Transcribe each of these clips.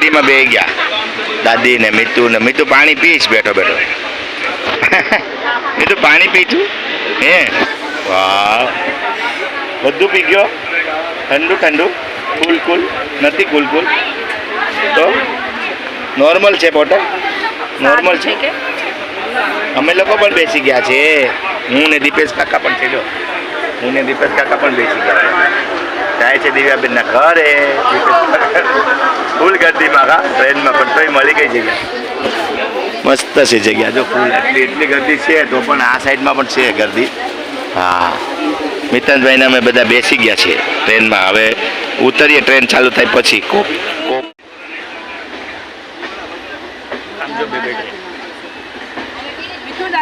ગાડીમાં બે ગયા. દાદી ને મીતુ ને મીતુ પાણી પીશ બેઠો બેઠો. મીતુ પાણી પીતું હે? વાહ બધું પી ગયો? ઠંડુ ઠંડુ? કુલ કુલ. નથી કુલ કુલ. તો નોર્મલ છે બોટલ? નોર્મલ છે? કે? અમે લોકો પણ બેસી ગયા છે. હું ને દીપેશ કાકા પણ છે જો હું ને દીપેશ કાકા પણ બેસી ગયા છે. જાય છે દિવ્યાબેનના ઘરે. દીપેશ ફૂલ ગર્દીમાં કા ટ્રેનમાં પણ તોય મળી ગઈ જગ્યા. મસ્ત છે જગ્યા જો ફૂલ. એટલી એટલી ગર્દી છે તો પણ આ સાઈડમાં પણ છે ગર્દી હા. મિતનભાઈને અમે બધા બેસી ગયા છીએ ટ્રેનમાં. હવે ઉતરીએ ટ્રેન ચાલુ થાય પછી. કોપ કોપ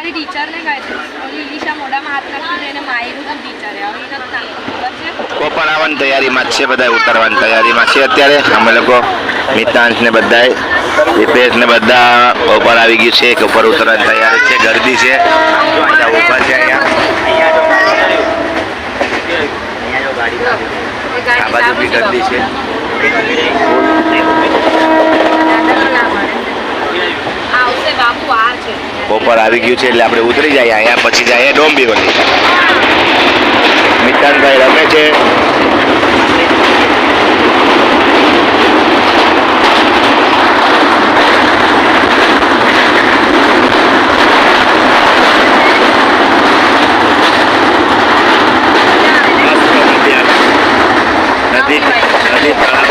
ટીચરને કહે છે. ઓલી ઈલિશા મોઢામાં હાથ નાખીને એને માર્યું ટીચરે હવે એ નથી નાખ્યું ખબર પણ આવવાની તૈયારીમાં છે બધા ઉતરવાની તૈયારીમાં છે અત્યારે. અમે લોકો મિતાંશ ને બધાય, દીપેશ ને બધા ઉપર આવી ગયું છે કે ઉપર ઉતરવાની તૈયારી છે, ગરદી છે. ઊભા છે અહીંયા આ બાજુ બી ગરદી છે. કોપર આવી ગયું છે, એટલે આપણે ઉતરી જઈએ, અહીંયા પછી જઈએ ડોંબીવલી મિતાનભાઈ રમે છે નદી નદી તળાવ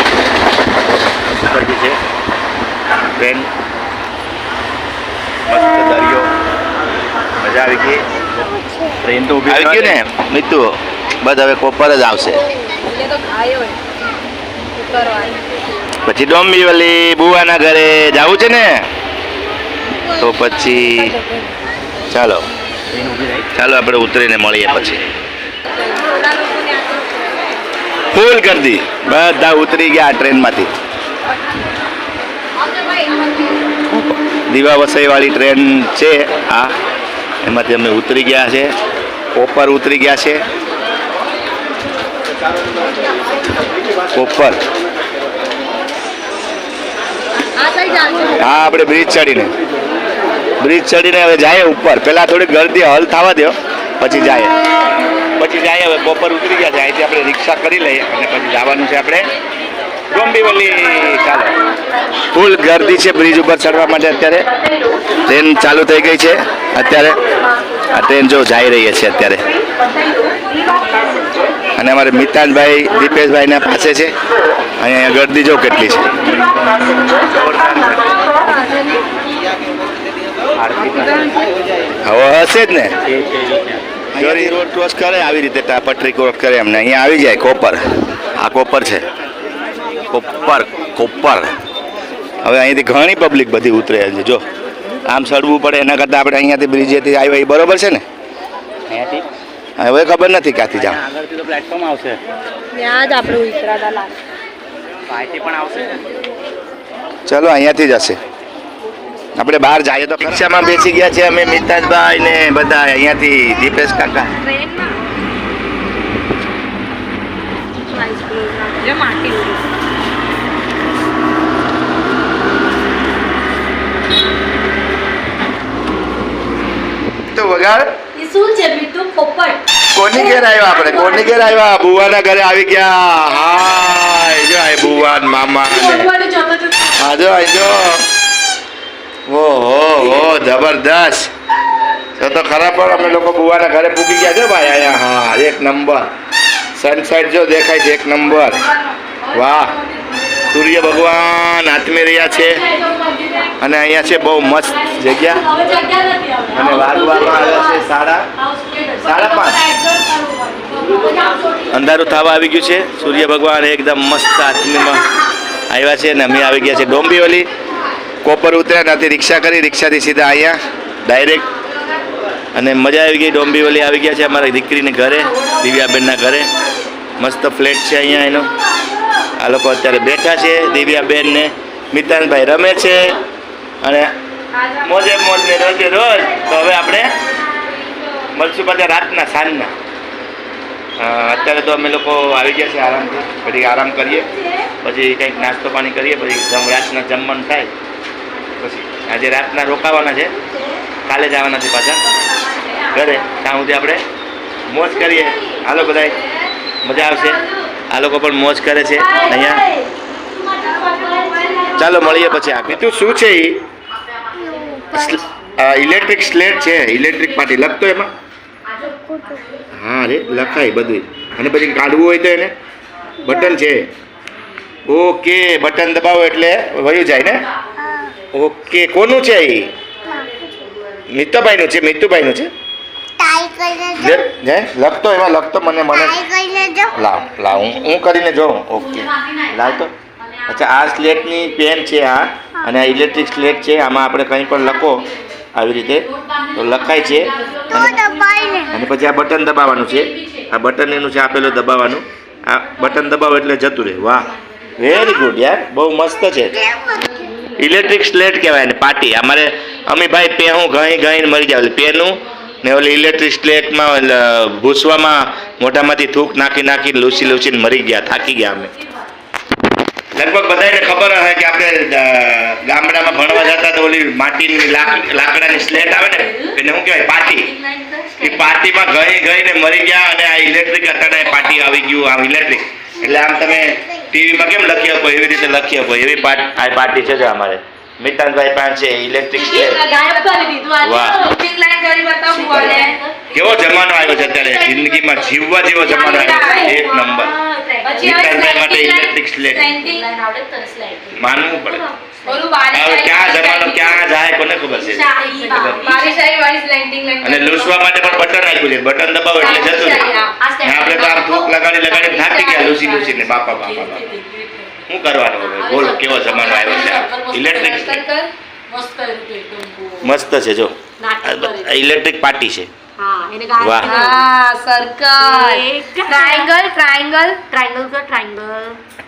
બધી છે ટ્રેન મસ્ત દરિયો મજા આવી ગઈ ટ્રેન તો આવી ગયું ને મિતુ બસ હવે કોપર જ આવશે. પછી ડોંબીવલી બુવાના ઘરે જવું છે ને? તો પછી ચાલો. ચાલો આપણે ઉતરીને મળીએ પછી. ફૂલ કરી દી. બધા ઉતરી ગયા ટ્રેનમાંથી. દીવા વસઈવાળી ટ્રેન છે આ. એમાંથી અમે ઉતરી ગયા છે. કોપર ઉતરી ગયા છે. કોપર હા, આપણે બ્રિજ ચડીને. બ્રિજ ચડીને હવે જાય ઉપર. પહેલા થોડી ગરદી હલ થવા દો પછી જાય પછી જાય હવે કોપર ઉતરી ગયા છે. અહીંથી આપણે રિક્ષા કરી લઈએ અને પછી જવાનું છે આપણે ડોંબીવલી. ચાલો. ફૂલ ગરદી છે બ્રિજ ઉપર ચડવા માટે અત્યારે. ટ્રેન ચાલુ થઈ ગઈ છે. અત્યારે આ ટ્રેન જો જઈ રહી છે અત્યારે. અને અમારે મિતાનભાઈ દીપેશભાઈના પાસે છે. અહીંયા ગરદી જો કેટલી છે. હવે હશે જ ને? રોડ ક્રોસ કરે, આવી રીતે પટરી ક્રોસ કરે એમને. અહીંયા આવી જાય કોપર. આ કોપર છે. Copper copper. હવે અહીંથી ઘણી પબ્લિક બધી ઉતરે છે, જો. આમ સડવું પડે, એના કરતાં આપણે અહીંયાથી બ્રિજેથી આવ્યા બરોબર છે ને? અહીંયાથી? હવે ખબર નથી ક્યાંથી જાઉં. આગળથી તો પ્લેટફોર્મ આવશે. ત્યાં જ આપણે ઉતરાતા લાગે અહીંથી પણ આવશે ચલો અહીંયાથી જ હશે. આપણે બહાર જઈએ તો રિક્ષામાં બેસી ગયા છે અમે મિતાજભાઈ ને બધા અહીંયાથી દીપેશ કાકા. તો વગાડ. શું છે બીટુ પોપટ. કોની ઘેર આવ્યા આપણે? કોની ઘેર આવ્યા? બુવાના ઘરે આવી ગયા. હાય જો આય બુવાન મામા હા જો આય જો. ઓ હો હો જબરદસ્ત. તો તો ખરા પણ અમે લોકો બુવાના ઘરે પૂકી ગયા છે ભાઈ અહીંયા. હા એક નંબર. સનસેટ જો દેખાય છે એક નંબર. વાહ. સૂર્ય ભગવાન આત્મે રહ્યા છે. અને અહીંયા છે બહુ મસ્ત જગ્યા. અને વાગવામાં આવ્યા છે સાડા સાડા પાંચ. અંધારું થવા આવી ગયું છે. સૂર્ય ભગવાન એકદમ મસ્ત આત્મીમાં આવ્યા છે અને અમે આવી ગયા છે ડોંબીવલી કોપર ઉતર્યા, ત્યાંથી રિક્ષા કરી, રિક્ષાથી સીધા અહીંયા ડાયરેક્ટ અને મજા આવી ગઈ ડોંબીવલી આવી ગયા છે અમારા દીકરીને ઘરે, દિવ્યાબેનના ઘરે. મસ્ત ફ્લેટ છે અહીંયા એનો. આ લોકો અત્યારે બેઠા છે. દિવ્યાબેન ને મિતાનભાઈ રમે છે. અને મોજે મોજ ને રોજે રોજ તો હવે આપણે મળશું પાછા રાતના, સાંજના. અત્યારે તો અમે લોકો આવી ગયા છે આરામથી. પછી આરામ કરીએ. પછી કંઈક નાસ્તો પાણી કરીએ. પછી રાતના જમવાનું થાય. પછી આજે રાતના રોકાવાના છે. કાલે જવાના છે પાછા. ઘરે. ત્યાં સુધી આપણે મોજ કરીએ. હાલો બધાય. મજા આવશે. આ લોકો પણ મોજ કરે છે. અહીંયા. ચાલો મળીએ પછી આગળ. તું શું છે એ ઇલેક્ટ્રિક સ્લેટ છે ઇલેક્ટ્રિક પાટી લખતો એમાં? હા રે લખાય બધું અને પછી કાઢવું હોય તો એને? બટન છે. ઓકે બટન દબાવો એટલે વયું જાય ને? ઓકે કોનું છે એ મિતુભાઈનું છે મિત્તુભાઈનું છે? લખતો એમાં લખતો મને મને. લાવ લાવ હું હું કરીને જોઉં. ઓકે. લાવ તો અચ્છા આ સ્લેટની પેન છે આ અને આ ઇલેક્ટ્રિક સ્લેટ છે. આમાં આપણે કંઈ પણ લખો આવી રીતે તો લખાય છે. અને પછી આ બટન દબાવવાનું છે. આ બટન એનું છે આપેલું દબાવવાનું. આ બટન દબાવો એટલે જતું રહે. વાહ. વેરી ગુડ યાર. બહુ મસ્ત છે. ઇલેક્ટ્રિક સ્લેટ કહેવાય ને પાટી. અમારે અમીભાઈ પે હું ગઈ ગઈને મરી જાવ પેનું ને ઓલી ઇલેક્ટ્રિક સ્લેટમાં ભૂસવામાં મોઢામાંથી થૂક નાખી નાખી લૂસી લૂસીને મરી ગયા, થાકી ગયા અમે. લગભગ બધાને ખબર હશે કે આપણે ગામડામાં ભણવા જતા તો ઓલી માટીની લાક- લાકડાની સ્લેટ આવે ને, એને શું કહેવાય, પાટી. એ પાર્ટીમાં ગઈ ગઈને મરી ગયા અને આ ઇલેક્ટ્રિક અત્યારે પાર્ટી આવી ગયું આમ ઇલેક્ટ્રિક એટલે આમ તમે ટીવીમાં કેમ લખી આપો, એવી રીતે લખી આપો, એવી આ પાર્ટી છે અમારે. મિતાનભાઈ પાસે છે ઇલેક્ટ્રિક વાહ. કેવો જમાનો આવ્યો છે અત્યારે? જિંદગીમાં જીવવા જેવો જમાનો આવ્યો છે. એક નંબર. મિતાનભાઈ માટે ઇલેક્ટ્રિક સ્લેટ માનવું પડે. ક્યાં જમાનો ક્યાં જાય કોને ખબર છે? અને લૂસવા માટે પણ બટન આપ્યું છે. બટન દબાવો એટલે જતું ને આપણે તો આમ થૂક લગાડી લગાડી થાકી ગયા લૂસી લૂસીને બાપા બાપા બાપા. શું કરવાનું હવે? બોલો કેવો જમાનો આવ્યો છે ઇલેક્ટ્રિક મસ્ત છે જો. ઇલેક્ટ્રિક પાર્ટી છે.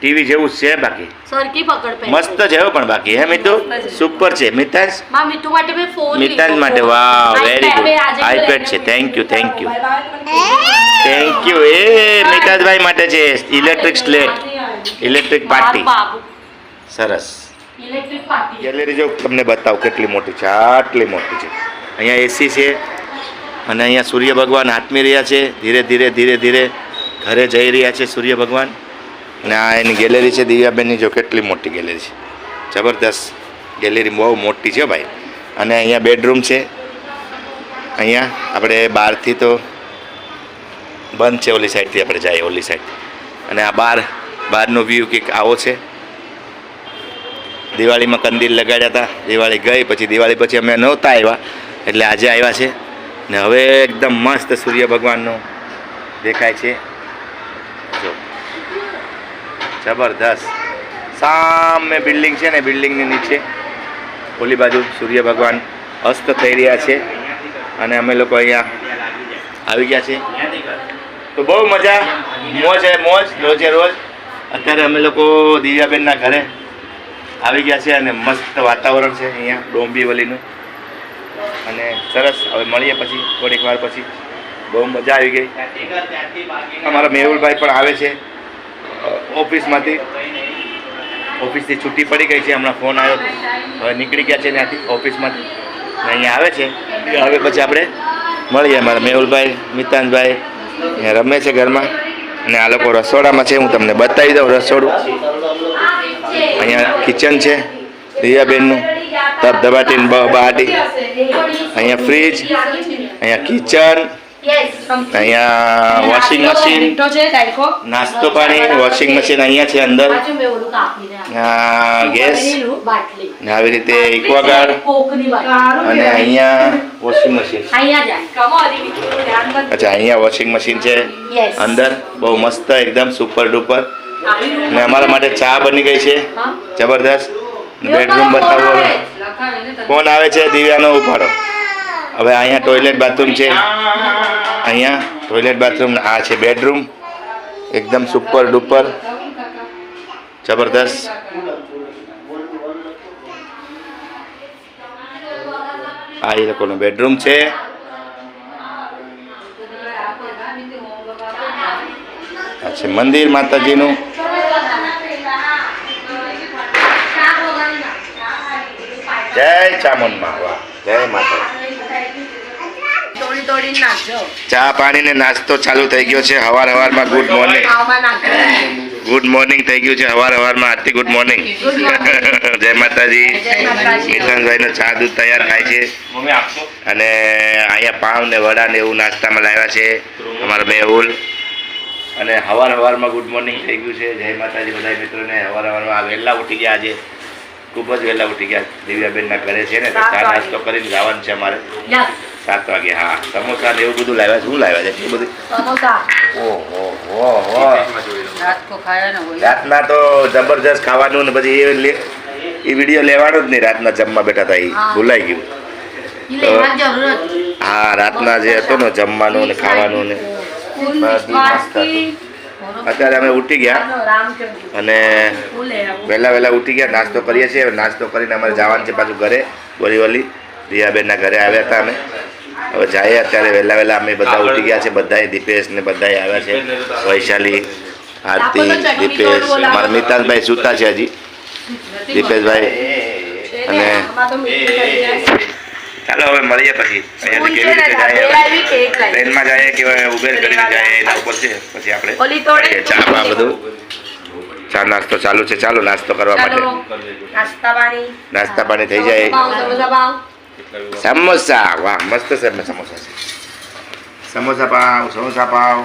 ટીવી જેવું છે બાકી? મસ્ત છે પણ બાકી હે મિતુ? સુપર છે. મિતાંશમાં માટે વાહ વેરી ગુડ આઈપેડ છે. Thank you thank you thank you એ મિતાજભાઈ માટે છે. ઇલેક્ટ્રિક સ્લેટ ઇલેક્ટ્રિક પાર્ટી સરસ. ઇલેક્ટ્રિક પાર્ટી ગેલેરી જો તમને બતાવું કેટલી મોટી છે આટલી મોટી છે. અહીંયા એસી છે અને અહીંયા સૂર્ય ભગવાન આત્મી રહ્યા છે. ધીરે ધીરે ધીરે ધીરે ઘરે જઈ રહ્યા છે સૂર્ય ભગવાન. અને આ એની ગેલેરી છે દિવ્યાબેનની જો કેટલી મોટી ગેલેરી છે. જબરદસ્ત ગેલેરી બહુ મોટી છે ભાઈ. અને અહીંયા બેડરૂમ છે. અહીંયા આપણે બહારથી તો બંધ છે ઓલી સાઈડથી આપણે જઈએ ઓલી સાઈડ અને આ બહાર બહારનો વ્યૂ કંઈક આવો છે? દિવાળીમાં કંદીલ લગાડ્યા હતા, દિવાળી ગઈ, પછી દિવાળી પછી અમે નહોતા આવ્યા, એટલે આજે આવ્યા છે. ને હવે એકદમ મસ્ત સૂર્ય ભગવાનનું દેખાય છે. જો. જબરદસ્ત. સામે બિલ્ડિંગ છે ને, બિલ્ડિંગની નીચે. ઓલી બાજુ સૂર્ય ભગવાન અસ્ત થઈ રહ્યા છે. અને અમે લોકો અહીંયા આવી ગયા છે. તો બહુ મજા. મોજ હે, મોજ. રોજે રોજ. અત્યારે અમે લોકો દિવ્યાબેનના ઘરે આવી ગયા છે અને મસ્ત વાતાવરણ છે અહીંયા, ડોંબીવલીનું. અને સરસ, હવે મળીએ પછી, થોડીક વાર પછી. બહુ મજા આવી ગઈ. અમારા મેહુલભાઈ પણ આવે છે ઓફિસમાંથી. ઓફિસથી છૂટી પડી ગઈ છે, હમણાં ફોન આવ્યો. હવે નીકળી ગયા છે ત્યાંથી, ઓફિસમાંથી. અહીંયા આવે છે. હવે પછી આપણે મળીએ અમારા મેહુલભાઈ, મિતાનભાઈ. રમે છે ઘરમાં. અને આ લોકો રસોડામાં છે, હું તમને બતાવી દઉં રસોડું. અહીંયા કિચન છે રિયાબેનનું તપ ધબાટીને બહાટી અહીંયા ફ્રીજ અહીંયા કિચન અહીંયા વોશિંગ મશીન નાસ્તો પાણી વોશિંગ મશીન અહીંયા છે અંદર. ગેસ. ને આવી રીતે ઇક્વાગાર્ડ અને અહીંયા વોશિંગ મશીન અચ્છા અહીંયા વોશિંગ મશીન છે. અંદર બહુ મસ્ત એકદમ સુપર ડુપર ને અમારા માટે ચા બની ગઈ છે. જબરદસ્ત. બેડરૂમ બતાવો. ફોન આવે છે દિવ્યાનો ઉપાડો હવે અહીંયા ટોયલેટ બાથરૂમ છે. અહીંયા ટોયલેટ બાથરૂમ આ છે બેડરૂમ એકદમ સુપર ડુપર જબરદસ્ત. આ એ લોકોનું બેડરૂમ છે. છે મંદિર માતાજીનું. જય ચામુંડમાં વાહ જય માતા ચા પાણી ને નાસ્તો ચાલુ થઈ ગયો છે. હવાર હવારમાં ગુડ મોર્નિંગ. ગુડ મોર્નિંગ થઈ ગયું છે. હવાર હવારમાં આજથી ગુડ મોર્નિંગ. જય માતાજી. મિથાનભાઈનો ચા દૂધ તૈયાર થાય છે. અને અહીંયા પાવ ને વડા ને એવું નાસ્તામાં લાવ્યા છે. અમારા મેહુલ અને હવાર હવારમાં ગુડ મોર્નિંગ થઈ ગયું છે. જય માતાજી બધા મિત્રોને. હવાર હવારમાં આ વહેલા ઉઠી ગયા આજે. ખૂબ જ વહેલા ઉઠી ગયા. દિવ્યાબેનના ઘરે છે ને. ચા નાસ્તો કરીને જવાનું છે અમારે. યસ. સાત વાગે હા. સમોસા ને એવું બધું લાવ્યા શું લાવ્યા છે? બધું? સમોસા. ઓહો હો હો. રાતના તો જબરજસ્ત ખાવાનું ને પછી એ લે- એ વીડિયો લેવાનો જ નહીં. રાતના જમવા બેઠા હતા એ. ભૂલાઈ ગયું. હા રાતના જે હતો ને જમવાનું ને ખાવાનું ને. અત્યારે અમે ઉઠી ગયા. અને. વહેલા વહેલા ઉઠી ગયા. નાસ્તો કરીએ છીએ. નાસ્તો કરીને અમારે જવાનું છે પાછું ઘરે. બોરીવલી રિયાબેનના ઘરે આવ્યા હતા અમે. હવે જાય અત્યારે વહેલા વહેલા અમે બધા ઉઠી ગયા છે બધાએ દીપેશ ને બધાએ આવ્યા છે. વૈશાલી આરતી દીપેશ મારા મિતાલભાઈ સૂતા છે હજી. દીપેશભાઈ. અને. ચાલો હવે મળીએ પછી. અહીંયાથી કેવી રીતે જાય? ટ્રેનમાં જાય કે ઉબેર કરીને જાય એના ઉપર છે પછી આપણે ઓલી તોડે કરીએ. ચા બા બધું. ચા નાસ્તો ચાલુ છે ચાલો નાસ્તો કરવા માટે. નાસ્તા પાણી. થઈ જાય. સમોસા વાહ મસ્ત છે સમોસા છે સમોસા પાવ સમોસા પાવ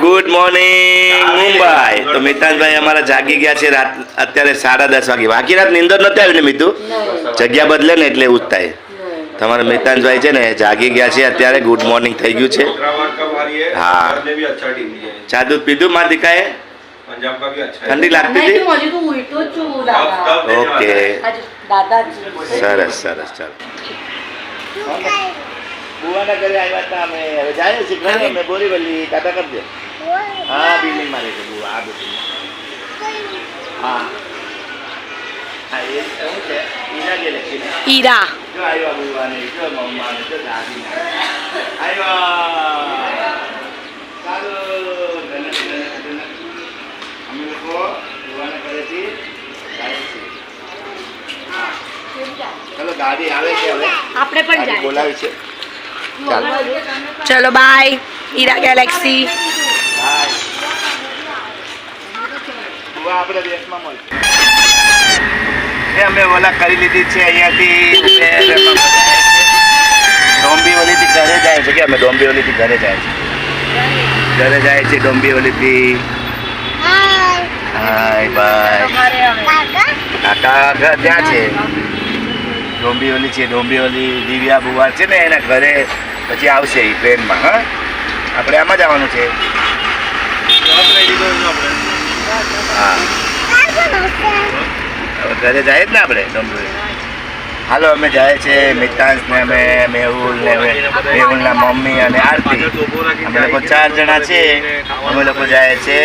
ગુડ મોર્નિંગ મુંબઈ તો મિતાજભાઈ અમારા જાગી ગયા છે રાત અત્યારે સાડા દસ વાગે બાકી રાત નીંદર નથી આવી ને મિતુ જગ્યા બદલે ને એટલે એવું તમારા મિતાંજભાઈ છે ને જાગી ગયા છે અત્યારે ગુડ મોર્નિંગ થઈ ગયું છે હા ચા દૂધ પીધું મારા દીકાએ पंजाब का भी अच्छा है ઠંડી લાગતી નહીં હતી તું હજી તું ઉલટો જ છું अब દાદા कब देने ઓકે वाला है? હજુ દાદાજી સરસ સરસ ચાલો બુવાના ઘરે આવ્યા હતા અમે હવે જાય છે ઘરે અમે બોરીવલી કાકા કરજે હા બિલ્ડિંગ માં રહે છે બુવા આ બિલ્ડિંગ હા હા એ શું છે ઈના જે લખી ને ઈરા જો આવ્યા બુવાને જો મમ્માને જો દાદીને આવ્યા ચાલો ચલો ગાડી આવે છે હવે. આપણે પણ બોલાવી છે. ચાલો. ચલો બાય ઈરા ગેલેક્સી. આપણે દેશમાં મળશે. અમે ઓલા કરી લીધી છે અહીંયાથી. ડોંબીવલીથી ઘરે જાય છે. કે અમે ડોંબીવલીથી ઘરે જાય છે? ઘરે જાય છે ડોંબીવલીથી. હાય બાય કાકા ઘર ત્યાં છે? ડોંબીવલી છે ડોંબીવલી દિવ્યા બુવાર છે ને એના ઘરે. પછી આવશે એ ટ્રેનમાં હા? આપણે આમાં જવાનું છે. હા. ઘરે જાય જ ને આપણે ડોંબીવલી હાલો, અમે જાય છે મિતાંશ ને અમે, મેહુલ ને મેહુલ ના મમ્મી અને આરતી. અમે લોકો ચાર જણા છે અમે લોકો જાય છે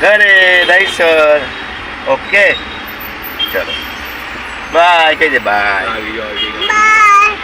ઘરે દહીસર ઓકે. ચલો. બાય કહેજે દે બાય. બાય.